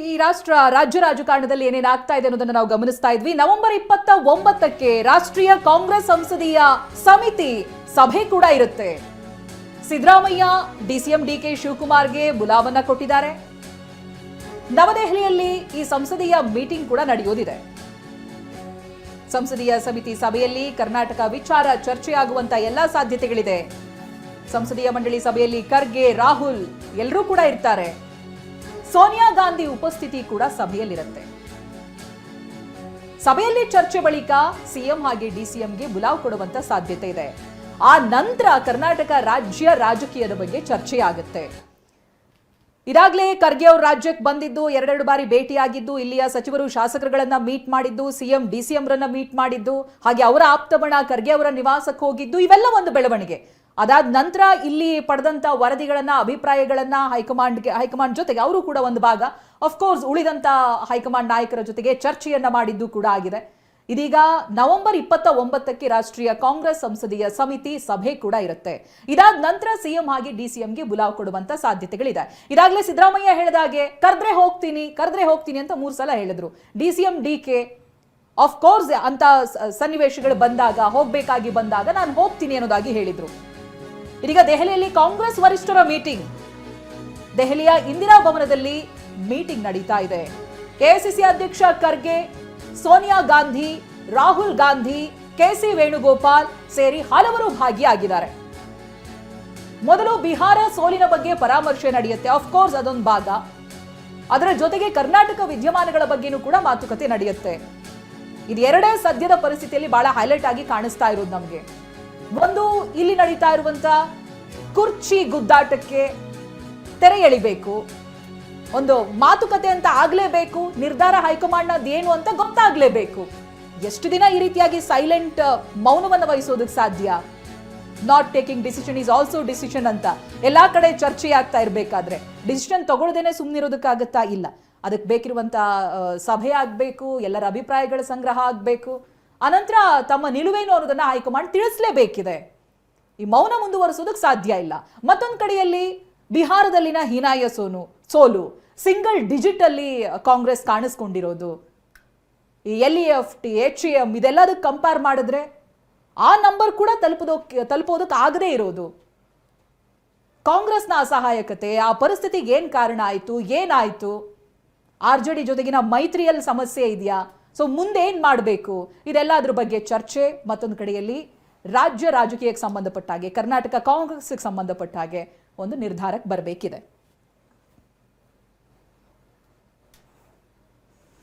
ಈ ರಾಷ್ಟ್ರ, ರಾಜ್ಯ ರಾಜಕಾರಣದಲ್ಲಿ ಏನೇನು ಆಗ್ತಾ ಇದೆ ಅನ್ನೋದನ್ನ ನಾವು ಗಮನಿಸ್ತಾ ಇದ್ವಿ. ನವೆಂಬರ್ ಇಪ್ಪತ್ತ ಒಂಬತ್ತಕ್ಕೆ ರಾಷ್ಟ್ರೀಯ ಕಾಂಗ್ರೆಸ್ ಸಂಸದೀಯ ಸಮಿತಿ ಸಭೆ ಕೂಡ ಇರುತ್ತೆ. ಸಿದ್ದರಾಮಯ್ಯ ಡಿಸಿಎಂ ಡಿಕೆ ಶಿವಕುಮಾರ್ಗೆ ಬುಲಾವನ್ನ ಕೊಟ್ಟಿದ್ದಾರೆ. ನವದೆಹಲಿಯಲ್ಲಿ ಈ ಸಂಸದೀಯ ಮೀಟಿಂಗ್ ಕೂಡ ನಡೆಯೋದಿದೆ. ಸಂಸದೀಯ ಸಮಿತಿ ಸಭೆಯಲ್ಲಿ ಕರ್ನಾಟಕ ವಿಚಾರ ಚರ್ಚೆಯಾಗುವಂತ ಎಲ್ಲಾ ಸಾಧ್ಯತೆಗಳಿದೆ. ಸಂಸದೀಯ ಮಂಡಳಿ ಸಭೆಯಲ್ಲಿ ಖರ್ಗೆ, ರಾಹುಲ್ ಎಲ್ಲರೂ ಕೂಡ ಇರ್ತಾರೆ. ಸೋನಿಯಾ ಗಾಂಧಿ ಉಪಸ್ಥಿತಿ ಕೂಡ ಸಭೆಯಲ್ಲಿರುತ್ತೆ. ಸಭೆಯಲ್ಲಿ ಚರ್ಚೆ ಬಳಿಕ ಸಿಎಂ ಹಾಗೆ ಡಿಸಿಎಂಗೆ ಬುಲಾವ್ ಕೊಡುವಂತ ಸಾಧ್ಯತೆ ಇದೆ. ಆ ನಂತರ ಕರ್ನಾಟಕ ರಾಜ್ಯ ರಾಜಕೀಯದ ಬಗ್ಗೆ ಚರ್ಚೆಯಾಗುತ್ತೆ. ಇದಾಗಲೇ ಖರ್ಗೆ ಅವರು ರಾಜ್ಯಕ್ಕೆ ಬಂದಿದ್ದು ಎರಡೆರಡು ಬಾರಿ ಭೇಟಿಯಾಗಿದ್ದು, ಇಲ್ಲಿಯ ಸಚಿವರು ಶಾಸಕರುಗಳನ್ನ ಮೀಟ್ ಮಾಡಿದ್ದು, ಸಿಎಂ ಡಿಸಿಎಂ ರನ್ನ ಮೀಟ್ ಮಾಡಿದ್ದು, ಹಾಗೆ ಅವರ ಆಪ್ತಬಣ ಖರ್ಗೆ ಅವರ ನಿವಾಸಕ್ಕೆ ಹೋಗಿದ್ದು, ಇವೆಲ್ಲ ಒಂದು ಬೆಳವಣಿಗೆ. ಅದಾದ ನಂತರ ಇಲ್ಲಿ ಪಡೆದಂತ ವರದಿಗಳನ್ನ, ಅಭಿಪ್ರಾಯಗಳನ್ನ ಹೈಕಮಾಂಡ್ಗೆ, ಹೈಕಮಾಂಡ್ ಜೊತೆಗೆ ಅವರು ಕೂಡ ಒಂದು ಭಾಗ. ಅಫ್ಕೋರ್ಸ್ ಉಳಿದಂತ ಹೈಕಮಾಂಡ್ ನಾಯಕರ ಜೊತೆಗೆ ಚರ್ಚೆಯನ್ನ ಮಾಡಿದ್ದು ಕೂಡ ಆಗಿದೆ. ಇದೀಗ ನವೆಂಬರ್ ಇಪ್ಪತ್ತ ಒಂಬತ್ತಕ್ಕೆ ರಾಷ್ಟ್ರೀಯ ಕಾಂಗ್ರೆಸ್ ಸಂಸದೀಯ ಸಮಿತಿ ಸಭೆ ಕೂಡ ಇರುತ್ತೆ. ಇದಾದ ನಂತರ ಸಿಎಂ ಹಾಗೆ ಡಿಸಿಎಂಗೆ ಬುಲಾವ್ ಕೊಡುವಂತ ಸಾಧ್ಯತೆಗಳಿದೆ. ಇದಾಗಲೇ ಸಿದ್ದರಾಮಯ್ಯ ಹೇಳಿದಾಗೆ ಕರೆದ್ರೆ ಹೋಗ್ತೀನಿ ಕರೆದ್ರೆ ಹೋಗ್ತೀನಿ ಅಂತ ಮೂರು ಸಲ ಹೇಳಿದ್ರು. D DCM DK of course ಅಂತ ಸನ್ನಿವೇಶಗಳು ಬಂದಾಗ, ಹೋಗ್ಬೇಕಾಗಿ ಬಂದಾಗ ನಾನು ಹೋಗ್ತೀನಿ ಅನ್ನೋದಾಗಿ ಹೇಳಿದ್ರು. ಇದೀಗ ದೆಹಲಿಯಲ್ಲಿ ಕಾಂಗ್ರೆಸ್ ವರಿಷ್ಠರ ಮೀಟಿಂಗ್. ದೆಹಲಿಯ ಇಂದಿರಾ ಭವನದಲ್ಲಿ ಮೀಟಿಂಗ್ ನಡೀತಾ ಇದೆ. ಕೆಸಿಸಿ ಅಧ್ಯಕ್ಷ ಖರ್ಗೆ, ಸೋನಿಯಾ ಗಾಂಧಿ, ರಾಹುಲ್ ಗಾಂಧಿ, ಕೆಸಿ ವೇಣುಗೋಪಾಲ್ ಸೇರಿ ಹಲವರು ಭಾಗಿಯಾಗಿದ್ದಾರೆ. ಮೊದಲು ಬಿಹಾರ ಸೋಲಿನ ಬಗ್ಗೆ ಪರಾಮರ್ಶೆ ನಡೆಯುತ್ತೆ. ಕೋರ್ಸ್ ಅದೊಂದು ಭಾಗ. ಅದರ ಜೊತೆಗೆ ಕರ್ನಾಟಕ ವಿದ್ಯಮಾನಗಳ ಬಗ್ಗೆನೂ ಕೂಡ ಮಾತುಕತೆ ನಡೆಯುತ್ತೆ. ಇದೆರಡೇ ಸದ್ಯದ ಪರಿಸ್ಥಿತಿಯಲ್ಲಿ ಬಹಳ ಹೈಲೈಟ್ ಆಗಿ ಕಾಣಿಸ್ತಾ ಇರೋದು ನಮಗೆ. ಒಂದು ಇಲ್ಲಿ ನಡೀತಾ ಇರುವಂತ ಕುರ್ಚಿ ಗುದ್ದಾಟಕ್ಕೆ ತೆರೆ ಎಳಿಬೇಕು. ಒಂದು ಮಾತುಕತೆ ಅಂತ ಆಗ್ಲೇಬೇಕು. ನಿರ್ಧಾರ ಹೈಕಮಾಂಡ್ ಏನು ಅಂತ ಗೊತ್ತಾಗ್ಲೇಬೇಕು. ಎಷ್ಟು ದಿನ ಈ ರೀತಿಯಾಗಿ ಸೈಲೆಂಟ್ ಮೌನವನ್ನು ವಹಿಸೋದಕ್ಕೆ ಸಾಧ್ಯ? Not taking decision is also decision ಅಂತ. ಎಲ್ಲಾ ಕಡೆ ಚರ್ಚೆ ಆಗ್ತಾ ಇರಬೇಕಾದ್ರೆ. ಡಿಸಿಷನ್ ತಗೊಳ್ದೇನೆ ಸುಮ್ಮನಿರೋದಕ್ಕಾಗತ್ತಾ ಇಲ್ಲ. ಅದಕ್ಕೆ ಬೇಕಿರುವಂತ ಸಭೆ ಆಗಬೇಕು, ಎಲ್ಲರ ಅಭಿಪ್ರಾಯಗಳ ಸಂಗ್ರಹ ಆಗ್ಬೇಕು. ಅನಂತರ ತಮ್ಮ ನಿಲುವೇನು ಅನ್ನೋದನ್ನು ಹೈಕಮಾಂಡ್ ತಿಳಿಸಲೇಬೇಕಿದೆ. ಈ ಮೌನ ಮುಂದುವರಿಸೋದಕ್ಕೆ ಸಾಧ್ಯ ಇಲ್ಲ. ಮತ್ತೊಂದು ಕಡೆಯಲ್ಲಿ ಬಿಹಾರದಲ್ಲಿನ ಹೀನಾಯ ಸೋನು, ಸೋಲು, ಸಿಂಗಲ್ ಡಿಜಿಟ್ ಅಲ್ಲಿ ಕಾಂಗ್ರೆಸ್ ಕಾಣಿಸ್ಕೊಂಡಿರೋದು. ಈ L E F T, H M ಇದೆಲ್ಲದಕ್ಕೆ compare ಮಾಡಿದ್ರೆ ಆ ನಂಬರ್ ಕೂಡ ತಲುಪೋದಕ್ಕೆ ತಲುಪೋದಕ್ಕೆ ಆಗದೇ ಇರೋದು. ಕಾಂಗ್ರೆಸ್ನ ಅಸಹಾಯಕತೆ, ಆ ಪರಿಸ್ಥಿತಿಗೆ ಏನು ಕಾರಣ ಆಯಿತು, ಏನಾಯಿತು? ಆರ್ ಜೆ ಡಿ ಜೊತೆಗಿನ ಮೈತ್ರಿಯಲ್ಲಿ ಸಮಸ್ಯೆ ಇದೆಯಾ? ಸೊ ಮುಂದೆ ಏನು ಮಾಡಬೇಕು? ಇದೆಲ್ಲ ಅದ್ರ ಬಗ್ಗೆ ಚರ್ಚೆ ಮತ್ತೊಂದು ಕಡೆಯಲ್ಲಿ. ರಾಜ್ಯ ರಾಜಕೀಯಕ್ಕೆ ಸಂಬಂಧಪಟ್ಟ ಹಾಗೆ, ಕರ್ನಾಟಕ ಕಾಂಗ್ರೆಸ್ಗೆ ಸಂಬಂಧಪಟ್ಟ ಹಾಗೆ ಒಂದು ನಿರ್ಧಾರಕ್ಕೆ ಬರಬೇಕಿದೆ.